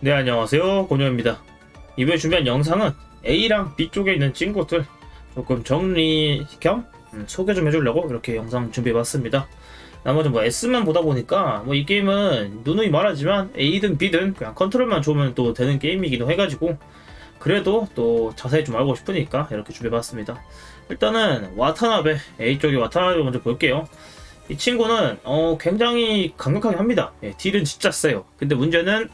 네 안녕하세요. 고녀입니다. 이번에 준비한 영상은 A랑 B 쪽에 있는 친구들 조금 정리 겸 음, 소개 좀 해주려고 이렇게 영상 준비해봤습니다. 나머지 뭐 S만 보다 보니까 뭐 이 게임은 누누이 말하지만 A든 B든 그냥 컨트롤만 좋으면 또 되는 게임이기도 해가지고 그래도 또 자세히 좀 알고 싶으니까 이렇게 준비해봤습니다. 일단은 와타나베 A 쪽의 와타나베 먼저 볼게요. 이 친구는 어 굉장히 강력하게 합니다. 예, 딜은 진짜 세요. 근데 문제는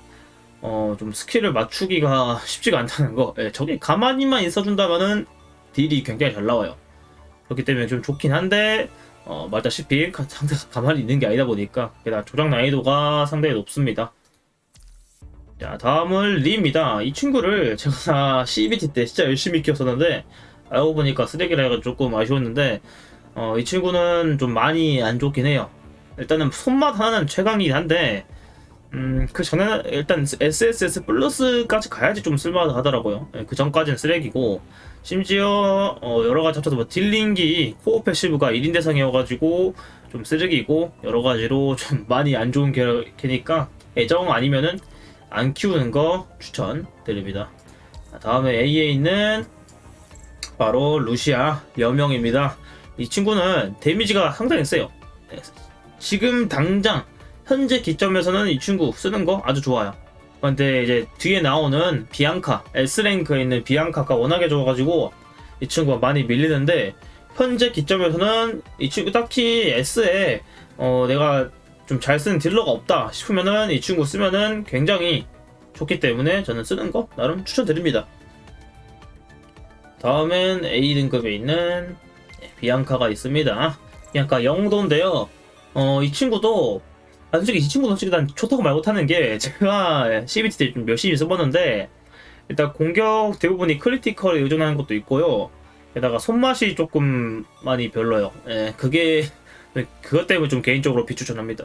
어, 좀 스킬을 맞추기가 쉽지가 않다는 거. 예, 저기 가만히만 있어준다면은 딜이 굉장히 잘 나와요. 그렇기 때문에 좀 좋긴 한데, 어, 말다시피 가- 상대가 가만히 있는 게 아니다 보니까, 게다가 조작 난이도가 상당히 높습니다. 자, 다음은 리입니다. 이 친구를 제가 CBT 때 진짜 열심히 키웠었는데, 알고 보니까 쓰레기라 해가 조금 아쉬웠는데, 어, 이 친구는 좀 많이 안 좋긴 해요. 일단은 손맛 하나는 최강이긴 한데, 음, 그 전에는 일단 SSS 플러스까지 가야지 좀 쓸만하더라고요. 예, 그 전까지는 쓰레기고, 심지어, 어, 여러 가지 합쳐서 뭐 딜링기, 코어 패시브가 1인 대상이어가지고, 좀 쓰레기고, 여러 가지로 좀 많이 안 좋은 개, 개니까, 애정 아니면은 안 키우는 거 추천드립니다. 자, 다음에 A에 있는, 바로 루시아 여명입니다. 이 친구는 데미지가 상당히 세요. 예, 지금 당장 현재 기점에서는 이 친구 쓰는 거 아주 좋아요. 근데 이제 뒤에 나오는 비앙카, S랭크에 있는 비앙카가 워낙에 좋아가지고 이 친구가 많이 밀리는데 현재 기점에서는 이 친구 딱히 S에 어 내가 좀 잘 쓰는 딜러가 없다 싶으면은 이 친구 쓰면은 굉장히 좋기 때문에 저는 쓰는 거 나름 추천드립니다. 다음엔 A 등급에 있는 비앙카가 있습니다. 비앙카 영도인데요. 어, 이 친구도 아, 솔직히 이 친구는 솔직히 난 좋다고 말 못하는 게 제가 CBT 때 좀 열심히 써봤는데 일단 공격 대부분이 크리티컬에 의존하는 것도 있고요. 게다가 손맛이 조금 많이 별로요. 예, 그게 그것 때문에 좀 개인적으로 비추천합니다.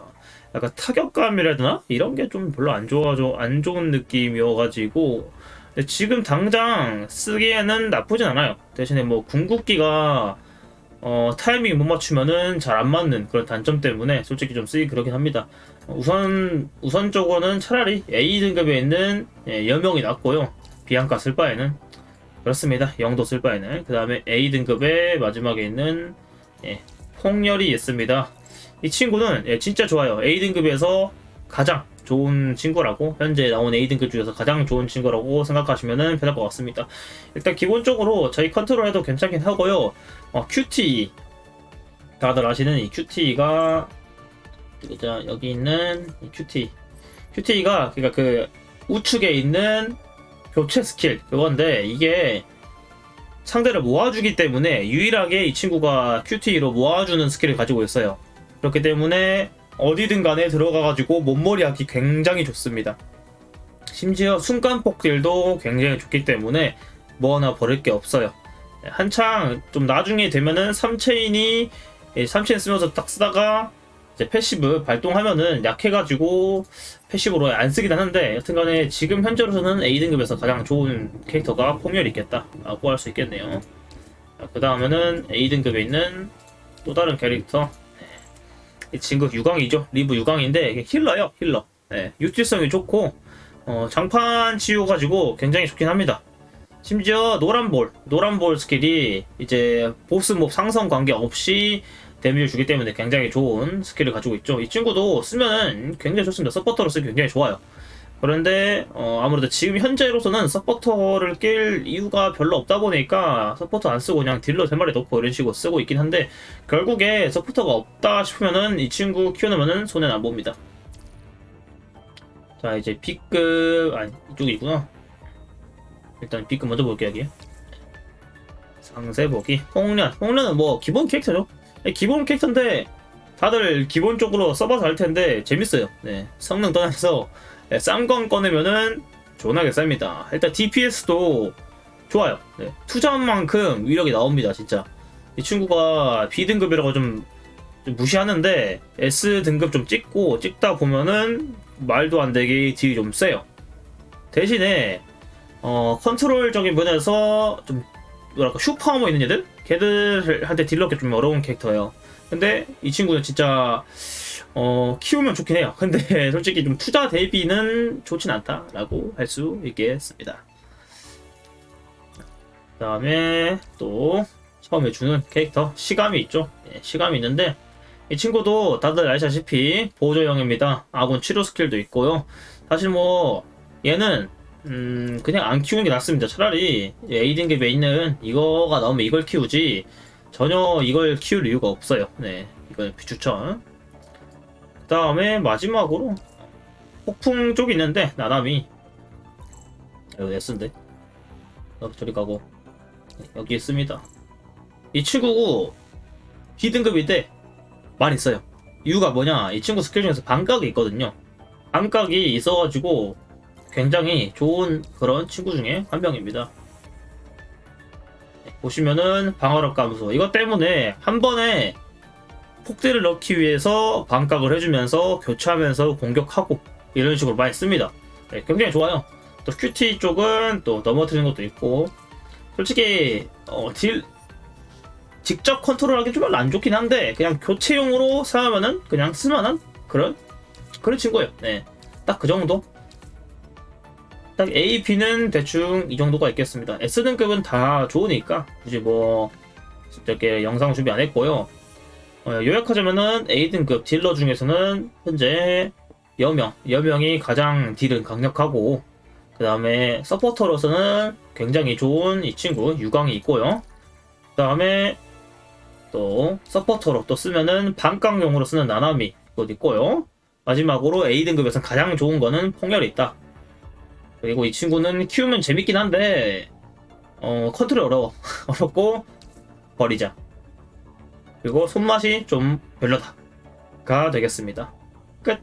약간 타격감이라 해야 되나? 이런 게 좀 별로 안 좋아져 안 좋은 느낌이어가지고 지금 당장 쓰기에는 나쁘진 않아요. 대신에 뭐 궁극기가 어, 타이밍 못 맞추면은 잘 안 맞는 그런 단점 때문에 솔직히 좀 쓰기 그렇긴 합니다. 어, 우선 우선적으로는 차라리 A 등급에 있는 예, 여명이 낫고요. 비앙카 쓸 바에는 그렇습니다. 영도 쓸 바에는 그 다음에 A 등급의 마지막에 있는 예, 폭렬이 있습니다. 이 친구는 예, 진짜 좋아요. A 등급에서 가장 좋은 친구라고 현재 나온 A 등급 중에서 가장 좋은 친구라고 생각하시면 편할 것 같습니다. 일단 기본적으로 저희 컨트롤해도 괜찮긴 하고요. 어, QT 다들 아시는 이 QT가 자 여기 있는 이 QT QT가 그러니까 그 우측에 있는 교체 스킬 그건데 이게 상대를 모아주기 때문에 유일하게 이 친구가 QT로 모아주는 스킬을 가지고 있어요. 그렇기 때문에 어디든 간에 들어가가지고 몸머리 하기 굉장히 좋습니다. 심지어 순간폭 딜도 굉장히 좋기 때문에 뭐 하나 버릴 게 없어요. 한창 좀 나중에 되면은 3체인이 3체인 쓰면서 딱 쓰다가 이제 패시브 발동하면은 약해가지고 패시브로 안 쓰긴 하는데 여튼간에 지금 현재로서는 A등급에서 가장 좋은 캐릭터가 폭멸이 있겠다라고 할 수 있겠네요. 그 다음에는 A등급에 있는 또 다른 캐릭터 이 친구 유광이죠. 리브 유광인데 힐러요, 힐러. 네, 유틸성이 좋고 어, 장판 치유 가지고 굉장히 좋긴 합니다. 심지어 노란볼, 노란볼 스킬이 이제 보스 몹 상성 관계 없이 데미지를 주기 때문에 굉장히 좋은 스킬을 가지고 있죠. 이 친구도 쓰면은 굉장히 좋습니다. 서포터로 쓰기 굉장히 좋아요. 그런데 어, 아무래도 지금 현재로서는 서포터를 낄 이유가 별로 없다 보니까 서포터 안 쓰고 그냥 딜러 3마리 넣고 이런 식으로 쓰고 있긴 한데 결국에 서포터가 없다 싶으면은 이 친구 키워놓으면은 손해는 안 봅니다. 자 이제 B급 아니 이쪽이구나. 일단 B급 먼저 볼게요 여기. 상세 보기. 홍련. 홍련은 뭐 기본 캐릭터죠. 네, 기본 캐릭터인데 다들 기본적으로 써봐서 알 텐데 재밌어요. 네 성능 떠나서 네, 쌈건 꺼내면은 존나게 쌉니다. 일단 DPS도 좋아요. 네, 투자한 만큼 위력이 나옵니다, 진짜. 이 친구가 B 등급이라고 좀, 좀 무시하는데 S 등급 좀 찍고 찍다 보면은 말도 안 되게 딜이 좀 세요. 대신에 어, 컨트롤적인 면에서 좀 뭐랄까 슈퍼하머 있는 애들 걔들한테 딜러기 좀 어려운 캐릭터예요. 근데 이 친구는 진짜 어, 키우면 좋긴 해요. 근데 솔직히 좀 투자 대비는 좋진 않다라고 할 수 있겠습니다. 그 다음에 또 처음에 주는 캐릭터 시감이 있죠. 예, 시감이 있는데 이 친구도 다들 아시다시피 보조형입니다. 아군 치료 스킬도 있고요. 사실 뭐 얘는 음 그냥 안 키우는 게 낫습니다. 차라리 에이딩급에 있는 이거가 나오면 이걸 키우지 전혀 이걸 키울 이유가 없어요. 네, 이건 비추천. 그 다음에 마지막으로 폭풍 쪽이 있는데 나나미 여기 S인데 여기 저리 가고 네, 여기 있습니다. 이 친구고 B등급인데 많이 써요. 이유가 뭐냐? 이 친구 스킬 중에서 반각이 있거든요. 반각이 있어가지고 굉장히 좋은 그런 친구 중에 한 명입니다. 네, 보시면은 방어력 감소 이것 때문에 한 번에 폭대를 넣기 위해서 반각을 해주면서 교차하면서 공격하고 이런 식으로 많이 씁니다. 네, 굉장히 좋아요. 또 큐티 쪽은 또 넘어뜨리는 것도 있고 솔직히 어, 딜 직접 컨트롤하기 좀 별로 안 좋긴 한데 그냥 교체용으로 사용하면은 그냥 쓸만한 그런 그런 친구예요. 네, 딱 그 정도. 딱 A, B는 대충 이 정도가 있겠습니다. S 등급은 다 좋으니까 굳이 뭐 이렇게 영상 준비 안 했고요. 어, 요약하자면은 A 등급 딜러 중에서는 현재 여명, 여명이 가장 딜은 강력하고 그 다음에 서포터로서는 굉장히 좋은 이 친구 유광이 있고요. 그 다음에 또 서포터로 또 쓰면은 반깡용으로 쓰는 나나미 그것 있고요. 마지막으로 A 등급에서 가장 좋은 거는 폭렬이 있다. 그리고 이 친구는 키우면 재밌긴 한데 어 컨트롤 어려워 어렵고 버리자. 그리고 손맛이 좀 별로다가 되겠습니다. 끝.